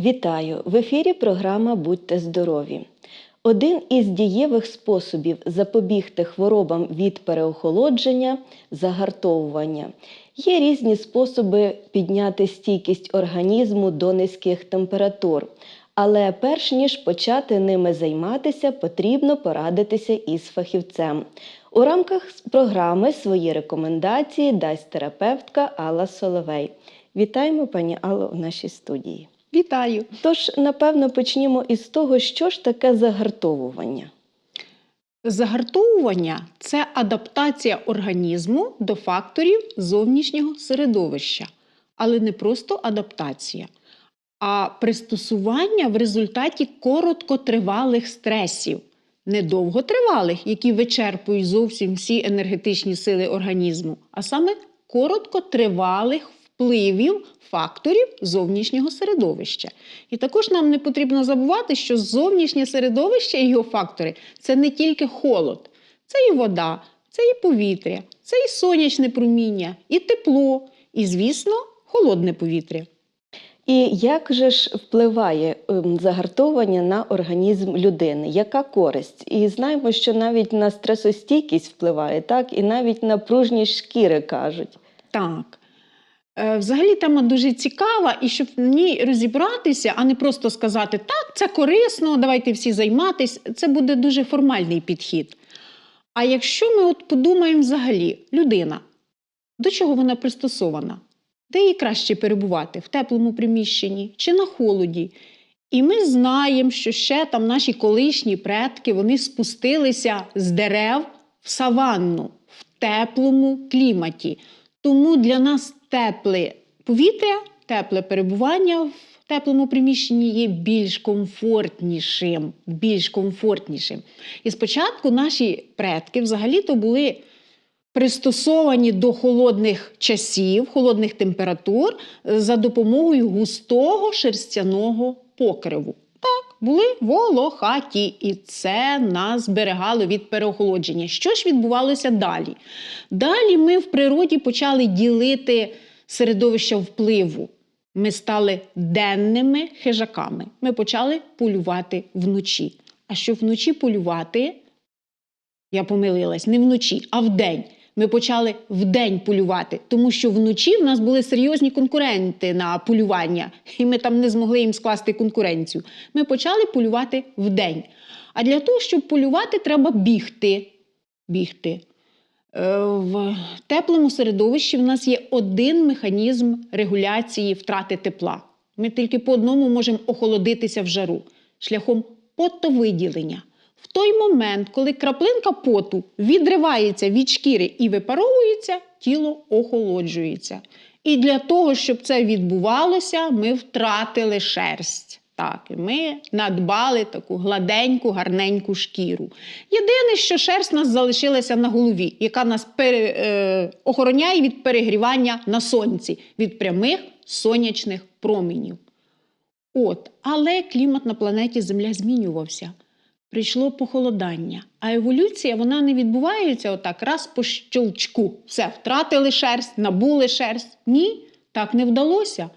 Вітаю! В ефірі програма Будьте здорові. Один із дієвих способів запобігти хворобам від переохолодження загартовування. Є різні способи підняти стійкість організму до низьких температур. Але перш ніж почати ними займатися, потрібно порадитися із фахівцем. У рамках програми свої рекомендації дасть терапевтка Алла Соловей. Вітаємо пані Алло у нашій студії. Вітаю! Тож, напевно, почнімо із того, що ж таке загартовування. Загартовування це адаптація організму до факторів зовнішнього середовища, але не просто адаптація, а пристосування в результаті короткотривалих стресів, недовготривалих, які вичерпують зовсім всі енергетичні сили організму, а саме короткотривалих впливів факторів зовнішнього середовища. І також нам не потрібно забувати, що зовнішнє середовище і його фактори це не тільки холод, це і вода, це і повітря, це і сонячне проміння, і тепло, і, звісно, холодне повітря. І як же ж впливає ем, загартовування на організм людини? Яка користь? І знаємо, що навіть на стресостійкість впливає, так, і навіть на пружність шкіри кажуть. Так. Е, Взагалі тема дуже цікава, і щоб в ній розібратися, а не просто сказати, так, це корисно, давайте всі займатися, це буде дуже формальний підхід. А якщо ми от подумаємо взагалі, людина, до чого вона пристосована? Де їй краще перебувати? В теплому приміщенні чи на холоді? І ми знаємо, що ще там наші колишні предки вони спустилися з дерев в саванну, в теплому кліматі. Тому для нас тепле повітря, тепле перебування в теплому приміщенні є більш комфортнішим. Більш комфортнішим. І спочатку наші предки взагалі-то були пристосовані до холодних часів, холодних температур е, за допомогою густого шерстяного покриву. Так, були волохаті, і це нас зберегало від переохолодження. Що ж відбувалося далі? Далі ми в природі почали ділити середовище впливу. Ми стали денними хижаками. Ми почали полювати вночі. А щоб вночі полювати, я помилилась, не вночі, а вдень. Ми почали вдень полювати, тому що вночі в нас були серйозні конкуренти на полювання, і ми там не змогли їм скласти конкуренцію. Ми почали полювати вдень. А для того, щоб полювати, треба бігти. Бігти. Е, В теплому середовищі в нас є один механізм регуляції втрати тепла. Ми тільки по одному можемо охолодитися в жару шляхом потовиділення. В той момент, коли краплинка поту відривається від шкіри і випаровується, тіло охолоджується. І для того, щоб це відбувалося, ми втратили шерсть. Так, ми надбали таку гладеньку, гарненьку шкіру. Єдине, що шерсть у нас залишилася на голові, яка нас пере, е, охороняє від перегрівання на сонці, від прямих сонячних промінів. От, але клімат на планеті Земля змінювався. Прийшло похолодання. А еволюція вона не відбувається отак, раз по щелчку. Все, втратили шерсть, набули шерсть. Ні, так не вдалося.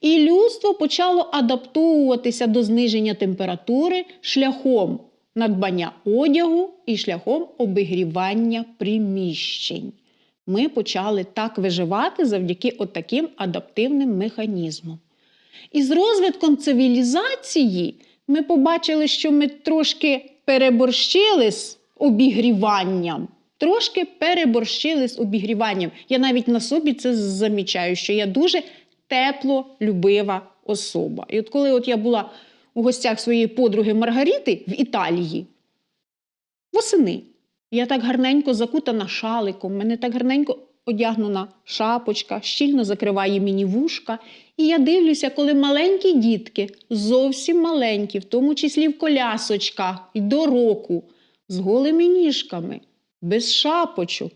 І людство почало адаптовуватися до зниження температури шляхом надбання одягу і шляхом обігрівання приміщень. Ми почали так виживати завдяки отаким адаптивним механізмам. І з розвитком цивілізації ми побачили, що ми трошки переборщили з обігріванням. Трошки переборщили з обігріванням. Я навіть на собі це замічаю, що я дуже теплолюбива особа. І от коли от я була у гостях своєї подруги Маргарити в Італії, восени, я так гарненько закутана шаликом, мене так гарненько одягнена шапочка, щільно закриває мені вушка. І я дивлюся, коли маленькі дітки, зовсім маленькі, в тому числі в колясочках, і до року, з голими ніжками, без шапочок.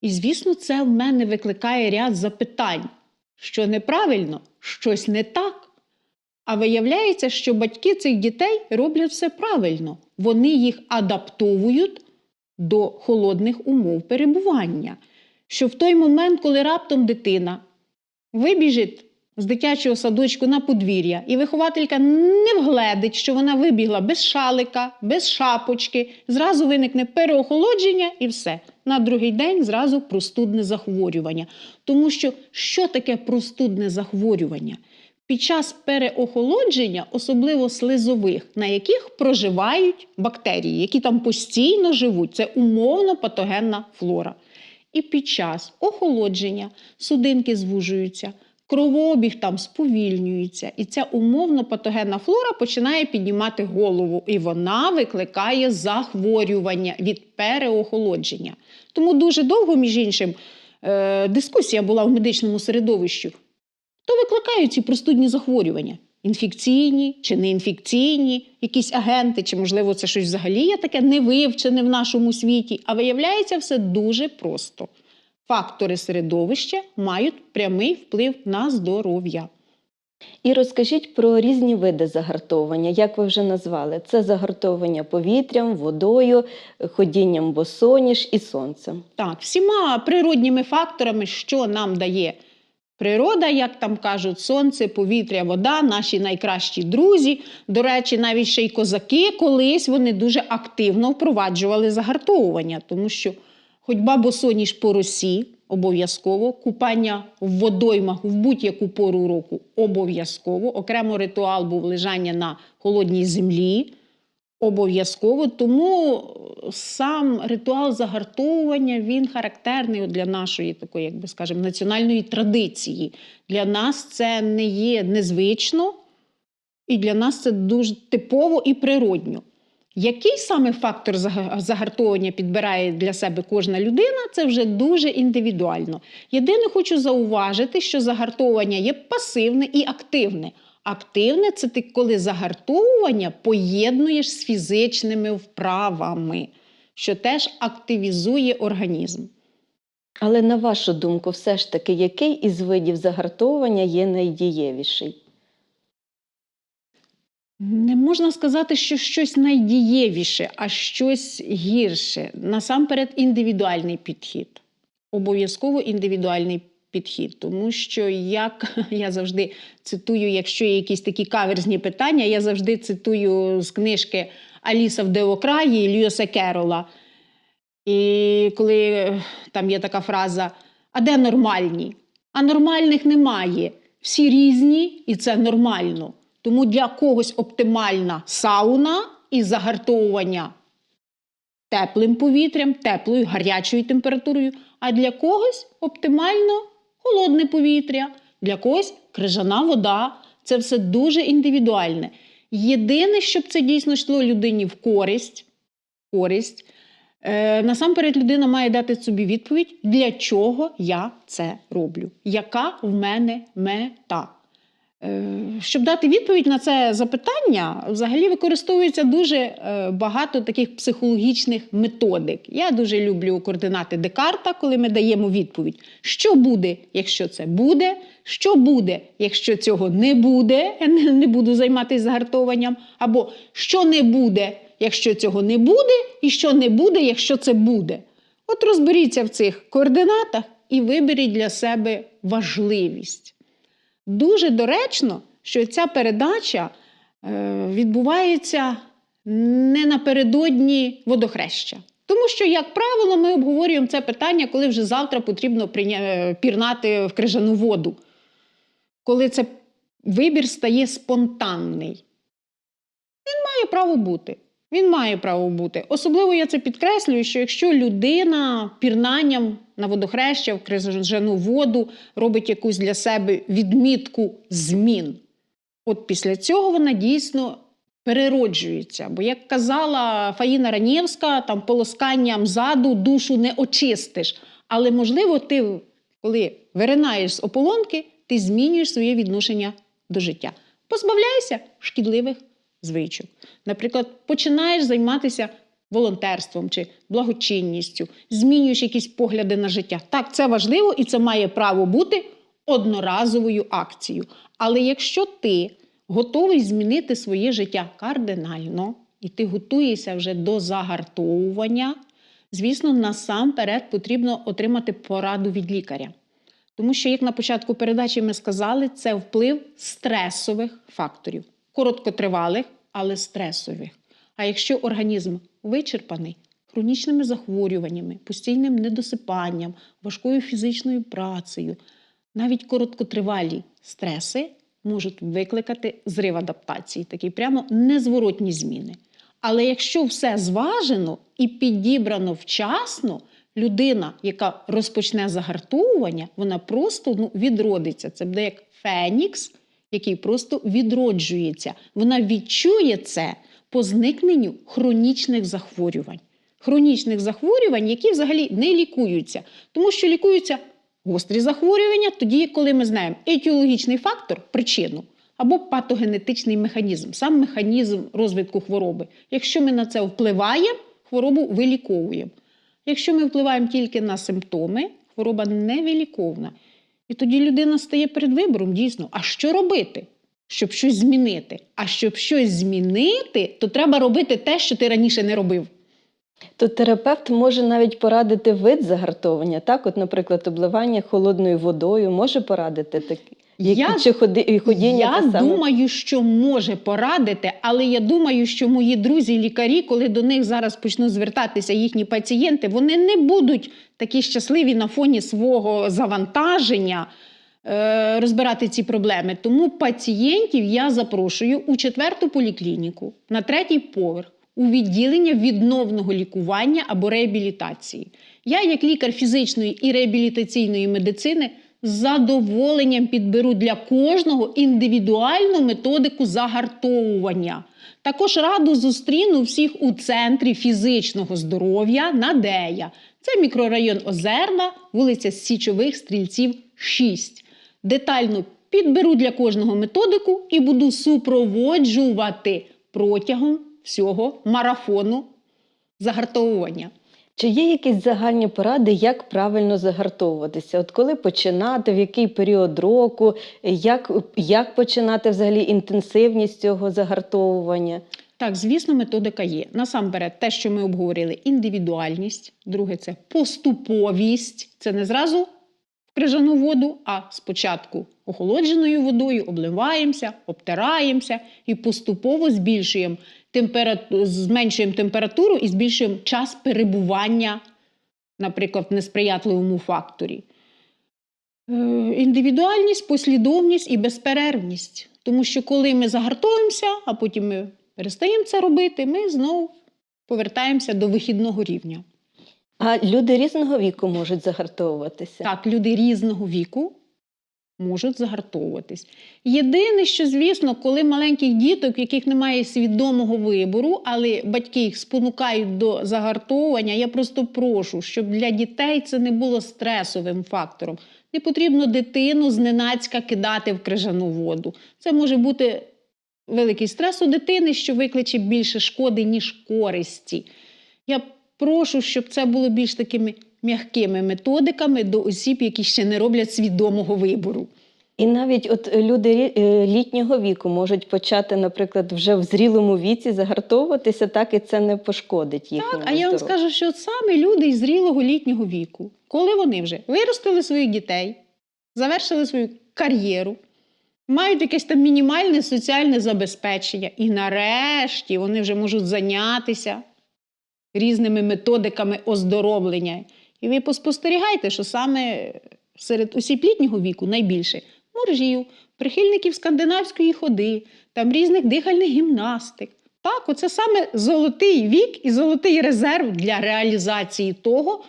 І, звісно, це в мене викликає ряд запитань, що неправильно, щось не так. А виявляється, що батьки цих дітей роблять все правильно. Вони їх адаптовують до холодних умов перебування. Що в той момент, коли раптом дитина вибіжить з дитячого садочку на подвір'я, і вихователька не вгледить, що вона вибігла без шалика, без шапочки, зразу виникне переохолодження і все. На другий день зразу простудне захворювання. Тому що що таке простудне захворювання? Під час переохолодження, особливо слизових, на яких проживають бактерії, які там постійно живуть, це умовно патогенна флора. І під час охолодження судинки звужуються, кровообіг там сповільнюється, і ця умовно патогенна флора починає піднімати голову, і вона викликає захворювання від переохолодження. Тому дуже довго, між іншим, е, дискусія була в медичному середовищі. То викликають ці простудні захворювання. Інфекційні чи неінфекційні, якісь агенти, чи, можливо, це щось взагалі є таке невивчене в нашому світі. А виявляється, все дуже просто. Фактори середовища мають прямий вплив на здоров'я. І розкажіть про різні види загартовування, як ви вже назвали. Це загартовування повітрям, водою, ходінням босоніж і сонцем. Так, всіма природніми факторами, що нам дає природа, як там кажуть, сонце, повітря, вода, наші найкращі друзі. До речі, навіть ще й козаки колись вони дуже активно впроваджували загартовування, тому що ходьба босоніж по росі обов'язково, купання в водоймах в будь-яку пору року обов'язково. Окремо ритуал був лежання на холодній землі. Обов'язково, тому сам ритуал загартовування він характерний для нашої такої, як би скажемо, національної традиції. Для нас це не є незвично, і для нас це дуже типово і природньо. Який саме фактор загартовування підбирає для себе кожна людина, це вже дуже індивідуально. Єдине хочу зауважити, що загартовування є пасивне і активне. Активне це ти коли загартовування поєднуєш з фізичними вправами, що теж активізує організм. Але на вашу думку, все ж таки, який із видів загартовування є найдієвіший? Не можна сказати, що щось найдієвіше, а щось гірше. Насамперед, індивідуальний підхід. Обов'язково індивідуальний підхід. Тому що, як я завжди цитую, якщо є якісь такі каверзні питання, я завжди цитую з книжки Аліса в Деокраї Льюіса Керола. І коли е, там є така фраза: А де нормальні? А нормальних немає. Всі різні, і це нормально. Тому для когось оптимальна сауна і загартовування теплим повітрям, теплою, гарячою температурою, а для когось оптимально холодне повітря, для когось крижана вода. Це все дуже індивідуальне. Єдине, щоб це дійсно йшло людині в користь, користь е, насамперед людина має дати собі відповідь, для чого я це роблю, яка в мене мета. Е, Щоб дати відповідь на це запитання, взагалі використовується дуже е, багато таких психологічних методик. Я дуже люблю координати Декарта, коли ми даємо відповідь, що буде, якщо це буде, що буде, якщо цього не буде, я не буду займатися загартовуванням, або що не буде, якщо цього не буде, і що не буде, якщо це буде. От розберіться в цих координатах і виберіть для себе важливість. Дуже доречно, що ця передача е, відбувається не напередодні водохреща. Тому що, як правило, ми обговорюємо це питання, коли вже завтра потрібно е, пірнати в крижану воду. Коли це вибір стає спонтанний. Він має право бути. Він має право бути. Особливо я це підкреслюю, що якщо людина пірнанням на водохреща в крижану воду робить якусь для себе відмітку змін, от після цього вона дійсно перероджується. Бо, як казала Фаїна Ранєвська, там полосканням заду душу не очистиш. Але, можливо, ти, коли виринаєш з ополонки, ти змінюєш своє відношення до життя. Позбавляйся шкідливих звичок. Наприклад, починаєш займатися волонтерством чи благочинністю, змінюєш якісь погляди на життя. Так, це важливо і це має право бути одноразовою акцією. Але якщо ти готовий змінити своє життя кардинально, і ти готуєшся вже до загартовування, звісно, насамперед потрібно отримати пораду від лікаря. Тому що, як на початку передачі ми сказали, це вплив стресових факторів, короткотривалих, але стресових. А якщо організм вичерпаний хронічними захворюваннями, постійним недосипанням, важкою фізичною працею, навіть короткотривалі стреси можуть викликати зрив адаптації, такі прямо незворотні зміни. Але якщо все зважено і підібрано вчасно, людина, яка розпочне загартовування, вона просто ну, відродиться. Це буде як фенікс, який просто відроджується. Вона відчує це по зникненню хронічних захворювань. Хронічних захворювань, які взагалі не лікуються, тому що лікуються гострі захворювання, тоді, коли ми знаємо етіологічний фактор, причину, або патогенетичний механізм, сам механізм розвитку хвороби. Якщо ми на це впливаємо, хворобу виліковуємо. Якщо ми впливаємо тільки на симптоми, хвороба невиліковна. І тоді людина стає перед вибором дійсно, а що робити, щоб щось змінити? А щоб щось змінити, то треба робити те, що ти раніше не робив. То терапевт може навіть порадити вид загартовування. Так, от, наприклад, обливання холодною водою може порадити такі. Які, Я- чи ходи, ходіння Я саме? думаю, що може порадити, але я думаю, що мої друзі-лікарі, коли до них зараз почнуть звертатися їхні пацієнти, вони не будуть такі щасливі на фоні свого завантаження розбирати ці проблеми. Тому пацієнтів я запрошую у четверту поліклініку на третій поверх. У відділення відновного лікування або реабілітації. Я, як лікар фізичної і реабілітаційної медицини, з задоволенням підберу для кожного індивідуальну методику загартовування. Також раду зустріну всіх у центрі фізичного здоров'я Надея. Це мікрорайон Озерна, вулиця Січових Стрільців, 6. Детально підберу для кожного методику і буду супроводжувати протягом всього марафону загартовування. Чи є якісь загальні поради, як правильно загартовуватися? От коли починати, в який період року, як, як починати взагалі інтенсивність цього загартовування? Так, звісно, методика є. Насамперед, те, що ми обговорили, індивідуальність. Друге, це поступовість. Це не зразу крижану воду, а спочатку охолодженою водою обливаємося, обтираємося і поступово збільшуємо температуру, зменшуємо температуру і збільшуємо час перебування, наприклад, в несприятливому факторі. Е, Індивідуальність, послідовність і безперервність. Тому що коли ми загартовуємося, а потім ми перестаємо це робити, ми знову повертаємося до вихідного рівня. А люди різного віку можуть загартовуватися. Так, люди різного віку можуть загартовуватись. Єдине, що, звісно, коли маленьких діток, в яких немає свідомого вибору, але батьки їх спонукають до загартовування, я просто прошу, щоб для дітей це не було стресовим фактором. Не потрібно дитину зненацька кидати в крижану воду. Це може бути великий стрес у дитини, що викличе більше шкоди, ніж користі. Я прошу, щоб це було більш такими м'якими методиками до осіб, які ще не роблять свідомого вибору. І навіть от люди е, літнього віку можуть почати, наприклад, вже в зрілому віці загартовуватися, так і це не пошкодить їхньому Так, а я вам скажу, що от саме люди із зрілого літнього віку, коли вони вже виростили своїх дітей, завершили свою кар'єру, мають якесь там мінімальне соціальне забезпечення, і нарешті вони вже можуть зайнятися різними методиками оздоровлення. І ви поспостерігайте, що саме серед осіб літнього віку найбільше моржів, прихильників скандинавської ходи, там різних дихальних гімнастик. Так, оце саме золотий вік і золотий резерв для реалізації того,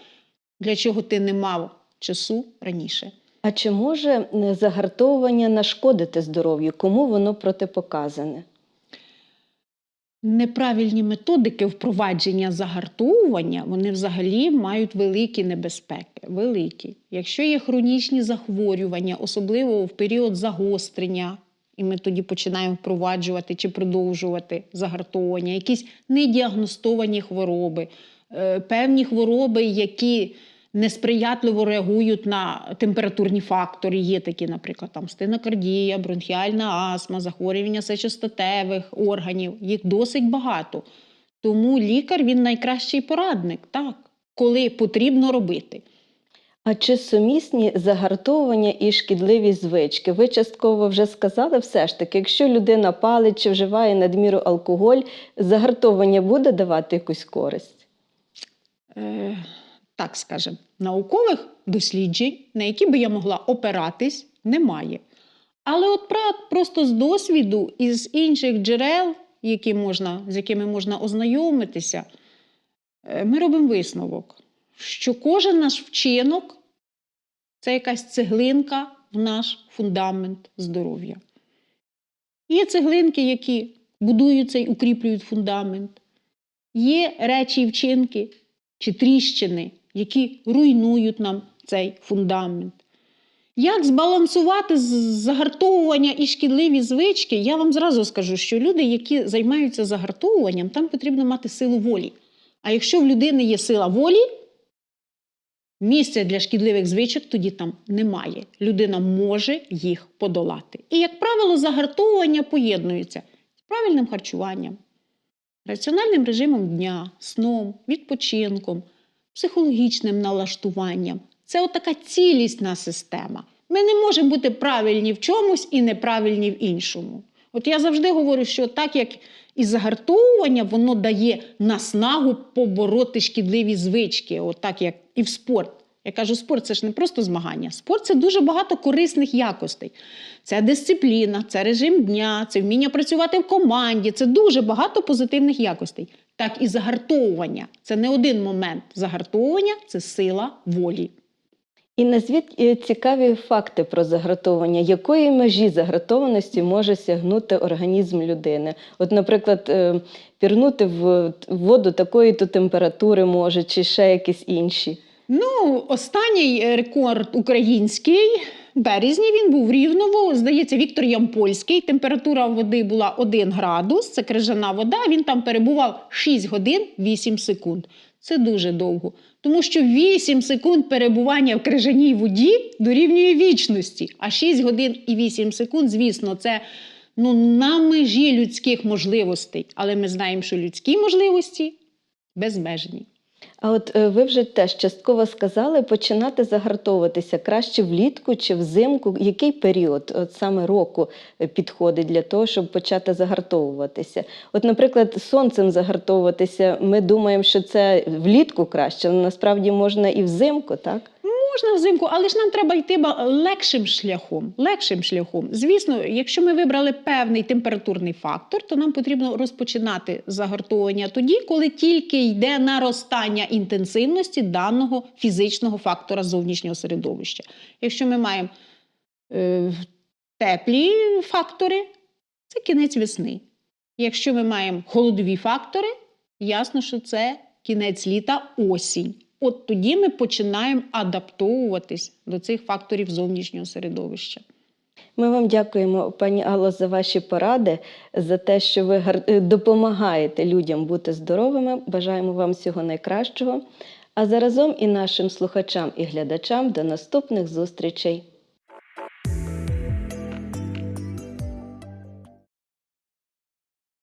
для чого ти не мав часу раніше. А чи може е, загартовування нашкодити здоров'ю? Кому воно протипоказане? Неправильні методики впровадження загартовування вони взагалі мають великі небезпеки. Великі. Якщо є хронічні захворювання, особливо в період загострення, і ми тоді починаємо впроваджувати чи продовжувати загартовування, якісь недіагностовані хвороби, е, певні хвороби, які несприятливо реагують на температурні фактори. Є такі, наприклад, там стенокардія, бронхіальна астма, захворювання сечостатевих органів. Їх досить багато. Тому лікар він найкращий порадник. Так. коли потрібно робити. А чи сумісні загартовування і шкідливі звички? Ви частково вже сказали, все ж таки, якщо людина палить чи вживає надміру алкоголь, загартовування буде давати якусь користь? е, так скажемо, наукових досліджень, на які би я могла опиратись, немає. Але от просто з досвіду і з інших джерел, які можна, з якими можна ознайомитися, е, ми робимо висновок, що кожен наш вчинок це якась цеглинка в наш фундамент здоров'я. Є цеглинки, які будуються і укріплюють фундамент. Є речі і вчинки чи тріщини, які руйнують нам цей фундамент. Як збалансувати загартовування і шкідливі звички? Я вам зразу скажу, що люди, які займаються загартовуванням, там потрібно мати силу волі. А якщо в людини є сила волі, місця для шкідливих звичок тоді там немає. Людина може їх подолати. І, як правило, загартовування поєднується з правильним харчуванням, раціональним режимом дня, сном, відпочинком, психологічним налаштуванням. Це отака цілісна система. Ми не можемо бути правильні в чомусь і неправильні в іншому. От я завжди говорю, що так як і загартовування, воно дає наснагу побороти шкідливі звички, от як і в спорт. Я кажу, спорт це ж не просто змагання. Спорт це дуже багато корисних якостей. Це дисципліна, це режим дня, це вміння працювати в команді, це дуже багато позитивних якостей. Так і загартовування. Це не один момент. Загартовування це сила волі. І назвіть е, цікаві факти про загартовування. Якої межі загартованості може сягнути організм людини? От, наприклад, е, пірнути в воду такої то температури може, чи ще якісь інші. Ну, останній рекорд український. Березні він був Рівново. Здається, Віктор Ямпольський. Температура води була 1 градус. Це крижана вода. Він там перебував 6 годин 8 секунд. Це дуже довго. Тому що 8 секунд перебування в крижаній воді дорівнює вічності. А 6 годин і 8 секунд, звісно, це ну, на межі людських можливостей. Але ми знаємо, що людські можливості безмежні. А от е, ви вже теж частково сказали, починати загартовуватися краще влітку чи взимку. Який період от саме року е, підходить для того, щоб почати загартовуватися? От, наприклад, сонцем загартовуватися, ми думаємо, що це влітку краще, але насправді можна і взимку, так? Можна взимку, але ж нам треба йти легшим шляхом. Легшим шляхом. Звісно, якщо ми вибрали певний температурний фактор, то нам потрібно розпочинати загартовування тоді, коли тільки йде наростання інтенсивності даного фізичного фактора зовнішнього середовища. Якщо ми маємо е, теплі фактори, це кінець весни. Якщо ми маємо холодові фактори, ясно, що це кінець літа, осінь. От тоді ми починаємо адаптовуватись до цих факторів зовнішнього середовища. Ми вам дякуємо, пані Алло, за ваші поради, за те, що ви е, допомагаєте людям бути здоровими. Бажаємо вам всього найкращого. А заразом і нашим слухачам і глядачам до наступних зустрічей.